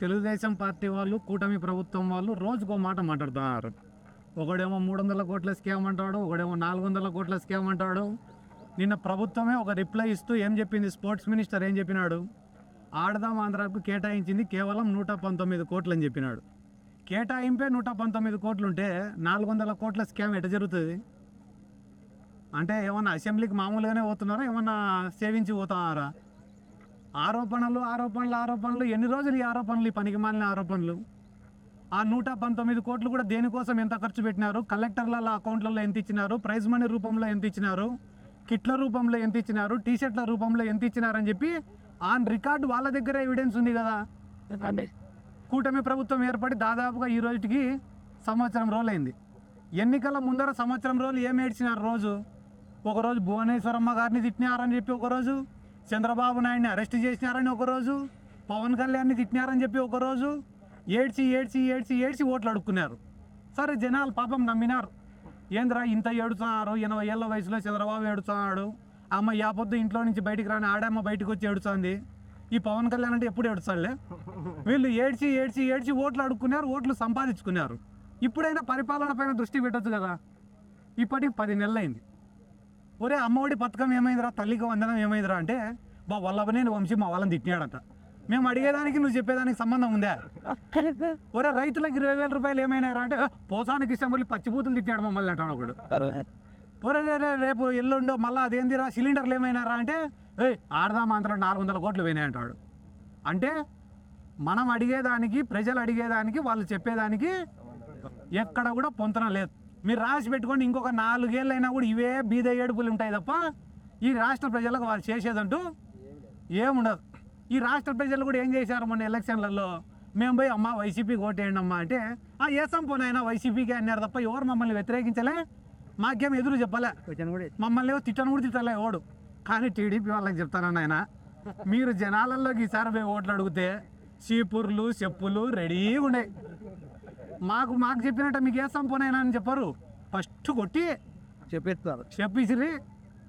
Telugu Desam party వాళ్ళు కూటమి ప్రభుత్వం వాళ్ళు రోజుకో మాట మాట్లాడుతున్నారు ఒకడేమో మూడు వందల కోట్ల స్కామ్ అంటాడు ఒకడేమో నాలుగు వందల కోట్ల స్కామ్ అంటాడు. నిన్న ప్రభుత్వమే ఒక రిప్లై ఇస్తూ ఏం చెప్పింది? స్పోర్ట్స్ మినిస్టర్ ఏం చెప్పినాడు? ఆడదాం ఆంధ్రాకు కేటాయించింది కేవలం నూట పంతొమ్మిది కోట్లు అని చెప్పినాడు. కేటాయింపే నూట పంతొమ్మిది కోట్లు ఉంటే నాలుగు వందల కోట్ల స్కామ్ ఎట జరుగుతుంది? అంటే ఏమన్నా అసెంబ్లీకి మామూలుగానే పోతున్నారా? ఏమన్నా సేవించి పోతున్నారా? ఆరోపణలు ఆరోపణలు ఆరోపణలు. ఎన్ని రోజులు ఈ ఆరోపణలు ఈ పనికి మాలిన ఆరోపణలు? ఆ నూట పంతొమ్మిది కోట్లు కూడా దేనికోసం ఎంత ఖర్చు పెట్టినారు? కలెక్టర్ల అకౌంట్లలో ఎంత ఇచ్చినారు? ప్రైజ్ మనీ రూపంలో ఎంత ఇచ్చినారు? కిట్ల రూపంలో ఎంత ఇచ్చినారు? టీ షర్ట్ల రూపంలో ఎంత ఇచ్చినారని చెప్పి ఆన్ రికార్డు వాళ్ళ దగ్గర ఎవిడెన్స్ ఉంది కదా? కూటమి ప్రభుత్వం ఏర్పడి దాదాపుగా ఈ రోజుకి సంవత్సరం రోజులైంది. ఎన్నికల ముందర సంవత్సరం రోజులు ఏం ఏడ్చినారు రోజు? ఒకరోజు భువనేశ్వరమ్మ గారిని తిట్టినారని చెప్పి ఒకరోజు చంద్రబాబు నాయుడిని అరెస్ట్ చేసినారని ఒకరోజు పవన్ కళ్యాణ్ని తిట్టినారని చెప్పి ఒకరోజు ఏడ్చి ఏడ్చి ఏడ్చి ఏడ్చి ఓట్లు అడుక్కున్నారు. సరే జనాలు పాపం నమ్మినారు. ఏంద్రా ఇంత ఏడుతున్నారు? ఎనభై ఏళ్ళ వయసులో చంద్రబాబు ఏడుతున్నాడు. అమ్మ యాపొద్దు ఇంట్లో నుంచి బయటికి రాని ఆడమ్మ బయటకు వచ్చి ఏడుస్తుంది. ఈ పవన్ కళ్యాణ్ అంటే ఎప్పుడు ఏడుస్తాడులే? వీళ్ళు ఏడ్చి ఏడ్చి ఏడ్చి ఓట్లు అడుక్కున్నారు ఓట్లు సంపాదించుకున్నారు. ఇప్పుడైనా పరిపాలన పైన దృష్టి పెట్టచ్చు కదా. ఇప్పటికి పది నెలలైంది. ఒరే అమ్మఒడి పథకం ఏమైందిరా? తల్లికి వందనం ఏమైందిరా అంటే బా వల్లభనేని వంశీ మా వాళ్ళని తిట్టినాడట. మేము అడిగేదానికి నువ్వు చెప్పేదానికి సంబంధం ఉందా? ఒరే రైతులకు ఇరవై వేల రూపాయలు ఏమైనారా అంటే "ఆ, పోసానికి ఇష్టం వెళ్ళి పచ్చిబూతులు తిట్టాడు మమ్మల్ని అంటాడు ఒకడు ఒరే రే రేపు ఎల్లుండో మళ్ళీ అదేందిరా సిలిండర్లు ఏమైనారా అంటే ఏ ఆడదాం నాలుగు వందల కోట్లు పోయినాయి అంటాడు అంటే మనం అడిగేదానికి ప్రజలు అడిగేదానికి వాళ్ళు చెప్పేదానికి ఎక్కడ కూడా పొంతన లేదు. మీరు రాసి పెట్టుకోండి ఇంకొక నాలుగేళ్ళు అయినా కూడా ఇవే బీద ఏడుపులు ఉంటాయి తప్ప ఈ రాష్ట్ర ప్రజలకు వాళ్ళు చేసేదంటూ ఏముండదు ఈ రాష్ట్ర ప్రజలు కూడా ఏం చేశారు మొన్న ఎలక్షన్లలో? మేము పోయి అమ్మ వైసీపీకి ఓటేయండి అమ్మా అంటే ఆ ఏసం పోనైనా వైసీపీకి అన్నారు తప్ప ఎవరు మమ్మల్ని వ్యతిరేకించలే? మాకేం ఎదురు చెప్పలే. మమ్మల్ని తిట్టను కూడా తిట్టలే ఓడు కానీ టీడీపీ వాళ్ళకి చెప్తానన్న ఆయన మీరు జనాలలోకి ఈసారి పోయి ఓట్లు అడిగితే చీపుర్లు చెప్పులు రెడీగా ఉన్నాయి మాకు మాకు చెప్పినట్టు మీకు ఏ సంపూనైనా అని చెప్పరు. ఫస్ట్ కొట్టి చెప్పేస్తారు. చెప్పిసిరి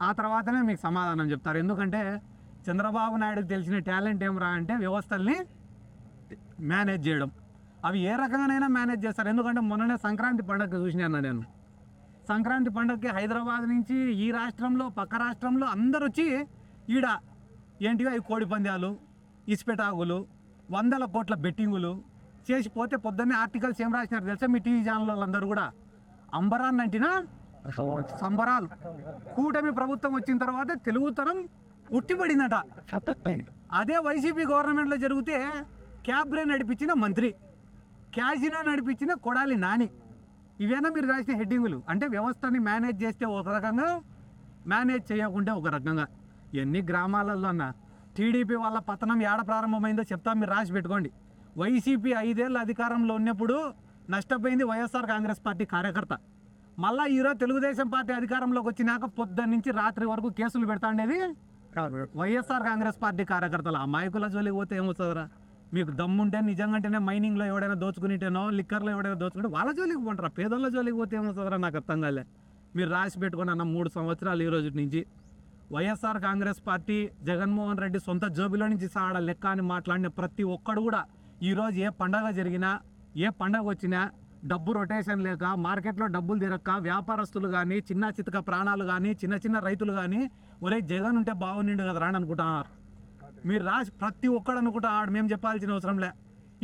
ఆ తర్వాతనే మీకు సమాధానం చెప్తారు. ఎందుకంటే చంద్రబాబు నాయుడుకి తెలిసిన టాలెంట్ ఏమరా అంటే వ్యవస్థల్ని మేనేజ్ చేయడం. అవి ఏ రకంగానైనా మేనేజ్ చేస్తారు. ఎందుకంటే మొన్ననే సంక్రాంతి పండగ చూసినాను నేను. సంక్రాంతి పండగకి హైదరాబాద్ నుంచి ఈ రాష్ట్రంలో పక్క రాష్ట్రంలో అందరు వచ్చి ఈడ ఏంటిగా ఈ కోడి పందాలు ఇసుపెటాకులు వందల కోట్ల బెట్టింగులు చేసి పోతే పొద్దున్నే ఆర్టికల్స్ ఏం రాసినారు తెలుసా మీ టీవీ ఛానల్ వాళ్ళందరూ కూడా? అంబరాన్ని అంటినా? సంబరాలు. కూటమి ప్రభుత్వం వచ్చిన తర్వాత తెలుగుతనం ఉట్టిపడిందట. అదే వైసీపీ గవర్నమెంట్లో జరిగితే క్యాబ్రే నడిపించిన మంత్రి క్యాజినో నడిపించిన కొడాలి నాని. ఇవేనా మీరు రాసిన హెడ్డింగులు? అంటే వ్యవస్థని మేనేజ్ చేస్తే ఒక రకంగా మేనేజ్ చేయకుంటే ఒక రకంగా. ఎన్ని గ్రామాలలో అన్న. టీడీపీ వాళ్ళ పతనం ఏడ ప్రారంభమైందో చెప్తా మీరు రాసి పెట్టుకోండి. వైసీపీ ఐదేళ్ళ అధికారంలో ఉన్నప్పుడు నష్టపోయింది వైఎస్ఆర్ కాంగ్రెస్ పార్టీ కార్యకర్త. మళ్ళా ఈరోజు తెలుగుదేశం పార్టీ అధికారంలోకి వచ్చినాక పొద్దున్న నుంచి రాత్రి వరకు కేసులు పెడతా ఉండేది? వైఎస్ఆర్ కాంగ్రెస్ పార్టీ కార్యకర్తలు. అమాయకుల జోలికి పోతే ఏమవుతుందిరా మీకు దమ్ముంటే నిజంగానే మైనింగ్లో ఎవడైనా దోచుకునిటేనో లిక్కర్లో ఎవడైనా దోచుకుంటే వాళ్ళ జోలికి పోంటారా పేదోళ్ళ జోలికి పోతే ఏమవుతుందిరా నాకు అర్థం కాలే. మీరు రాసి పెట్టుకుని అన్న మూడు సంవత్సరాలు ఈ రోజు నుంచి YSR Congress party Jaganmohan Reddy సొంత జోబిలో నుంచి సాడ లెక్క అని మాట్లాడిన ప్రతి ఒక్కడు కూడా ఈరోజు ఏ పండగ జరిగినా ఏ పండగ వచ్చినా డబ్బు రొటేషన్ లేక మార్కెట్లో డబ్బులు తిరక్క వ్యాపారస్తులు కానీ చిన్న చితక ప్రాణాలు కానీ చిన్న చిన్న రైతులు కానీ ఒరే జగన్ ఉంటే బాగుండిండు కదా రాని అనుకుంటున్నారు. మీరు రాసి ప్రతి ఒక్కడు అనుకుంటాడు మేము చెప్పాల్సిన అవసరం లే.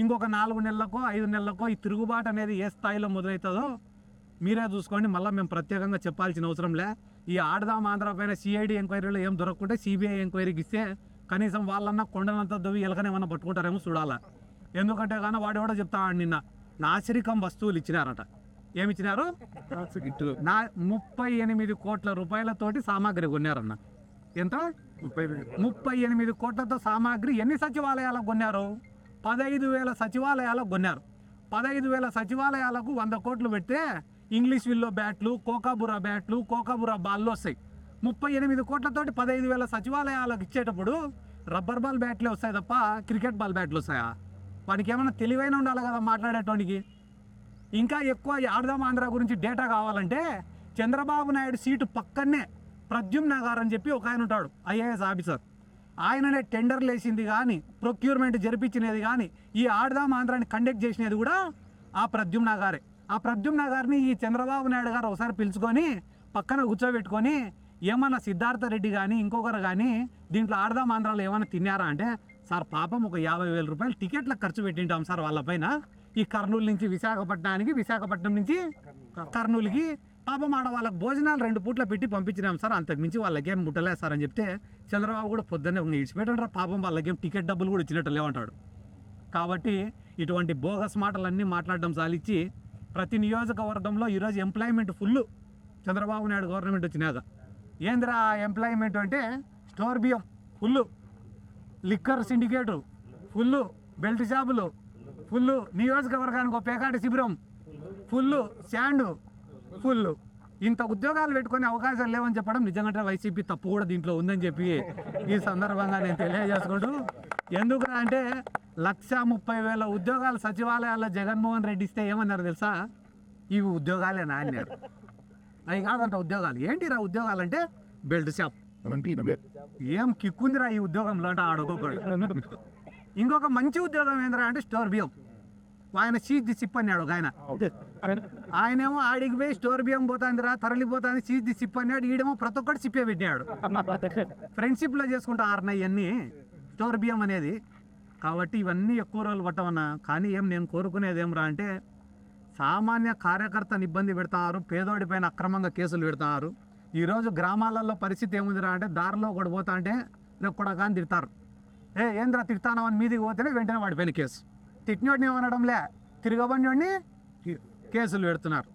ఇంకొక నాలుగు నెలలకో ఐదు నెలలకో ఈ తిరుగుబాటు అనేది ఏ స్థాయిలో మొదలవుతుందో మీరే చూసుకోండి. మళ్ళీ మేము ప్రత్యేకంగా చెప్పాల్సిన అవసరం లే. ఈ ఆడదాం ఆంధ్ర పైన సిఐడి ఎంక్వైరీలో ఏం దొరకకుంటే సిబిఐ ఎంక్వైరీకి ఇస్తే కనీసం వాళ్ళన్నా కొండనంత దవ్వి ఎలకనేమన్నా పట్టుకుంటారేమో చూడాలా. ఎందుకంటే కానీ వాడు ఎవడో చెప్తాడు నిన్న. నాసిరికం వస్తువులు ఇచ్చినారట. ఏమి ఇచ్చినారు నా ముప్పై ఎనిమిది కోట్ల రూపాయలతోటి సామాగ్రి కొన్నారన్న. ఎంత? ముప్పై ఎనిమిది కోట్లతో సామాగ్రి ఎన్ని సచివాలయాలకు కొన్నారు? పదహైదు వేల సచివాలయాలకు కొన్నారు. పదహైదు వేల సచివాలయాలకు వంద కోట్లు పెడితే ఇంగ్లీష్ విల్లో బ్యాట్లు కోకాబురా బ్యాట్లు కోకాబురా బాల్లు వస్తాయి. ముప్పై ఎనిమిది కోట్లతోటి పదహైదు వేల సచివాలయాలకు ఇచ్చేటప్పుడు రబ్బర్ బాల్ బ్యాట్లే వస్తాయి తప్ప క్రికెట్ బాల్ బ్యాట్లు వస్తాయా? వానికి ఏమైనా తెలివైన ఉండాలి కదా మాట్లాడేటోనికి ఇంకా ఎక్కువ ఆడదాం ఆంధ్ర గురించి డేటా కావాలంటే చంద్రబాబు నాయుడు సీటు పక్కనే ప్రద్యుమ్న గారు అని చెప్పి ఒక ఆయన ఉంటాడు ఐఏఎస్ ఆఫీసర్. ఆయననే టెండర్లు వేసింది కానీ ప్రొక్యూర్మెంట్ జరిపించినది కానీ ఈ ఆడదాం ఆంధ్రాని కండక్ట్ చేసినది కూడా ఆ ప్రద్యుమ్న గారే. ఆ ప్రద్యుమ్న గారిని ఈ చంద్రబాబు నాయుడు గారు ఒకసారి పిలుచుకొని పక్కన కూర్చోబెట్టుకొని ఏమన్నా సిద్ధార్థ రెడ్డి కానీ ఇంకొకరు కానీ దీంట్లో ఆడదాం ఆంధ్రాలో ఏమైనా తిన్నారా అంటే సార్ పాపం ఒక యాభై వేల రూపాయలు టికెట్లకు ఖర్చు పెట్టింటాం సార్ వాళ్ళపైన ఈ కర్నూలు నుంచి విశాఖపట్నానికి విశాఖపట్నం నుంచి కర్నూలుకి పాపం ఆడ వాళ్ళకి భోజనాలు రెండు పూట్ల పెట్టి పంపించినాం సార్. అంతకుమించి వాళ్ళకేం ముట్టలేదు సార్ అని చెప్తే చంద్రబాబు కూడా పొద్దున్నే ఇడిచిపెట్టండి పాపం వాళ్ళకేం టికెట్ డబ్బులు కూడా ఇచ్చినట్టు లేవంటాడు. కాబట్టి ఇటువంటి బోగస్ మాటలన్నీ మాట్లాడడం సాలిచ్చి ప్రతి నియోజకవర్గంలో ఈరోజు employment full Chandrababu Naidu government వచ్చినాక. ఏందిరా ఎంప్లాయ్మెంట్ అంటే స్టోర్ బియ్యం full. Liquor syndicate full belt షాపులు ఫుల్ నియోజకవర్గానికి ఒక పేకాటి శిబిరం ఫుల్ శాండ్ ఫుల్ ఇంత ఉద్యోగాలు పెట్టుకునే అవకాశాలు లేవని చెప్పడం నిజంగా వైసీపీ తప్పు కూడా దీంట్లో ఉందని చెప్పి ఈ సందర్భంగా నేను తెలియజేసుకుంటూ ఎందుకు అంటే లక్ష ముప్పై వేల ఉద్యోగాలు సచివాలయాల్లో జగన్మోహన్ రెడ్డి ఇస్తే ఏమన్నారు తెలుసా? ఇవి ఉద్యోగాలేనా అన్నారు అవి కాదంట ఉద్యోగాలు. ఏంటిరా ఉద్యోగాలు అంటే బెల్ట్ షాప్. ఏం కిక్కుందిరా ఈ ఉద్యోగంలో అంటే ఆడొక్కొక్కడు ఇంకొక మంచి ఉద్యోగం ఏందిరా అంటే స్టోర్ బియ్యం. ఆయన చీజ్ సిప్ అన్నాడు ఒక ఆయన. ఆయనేమో ఆడికి పోయి స్టోర్ బియ్యం పోతాందిరా తరలిపోతాంది చీజ్ సిప్ అన్నాడు ఈడేమో ప్రతి ఒక్కటి సిప్పే పెట్టాడు ఫ్రెండ్షిప్లో చేసుకుంటా ఆరినాయి ఇవన్నీ స్టోర్ బియ్యం అనేది. కాబట్టి ఇవన్నీ ఎక్కువ రోజులు పట్టమన్నా కానీ ఏం నేను కోరుకునేది ఏం రా అంటే సామాన్య కార్యకర్తను ఇబ్బంది పెడతారు పేదోడి పైన అక్రమంగా కేసులు పెడతారు. ఈరోజు గ్రామాలలో పరిస్థితి ఏముందిరా అంటే దారిలో ఒకటి పోతా అంటే కూడా కానీ తిడతారు. ఏ ఏంద్రా తిడతాను అని మీదికి పోతేనే వెంటనే వాడి పైన కేసు. తిట్టినోడిని ఏమనడంలే. తిరగబడినోడిని కేసులు పెడుతున్నారు.